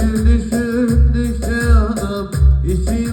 Gül düşündükçe anam içi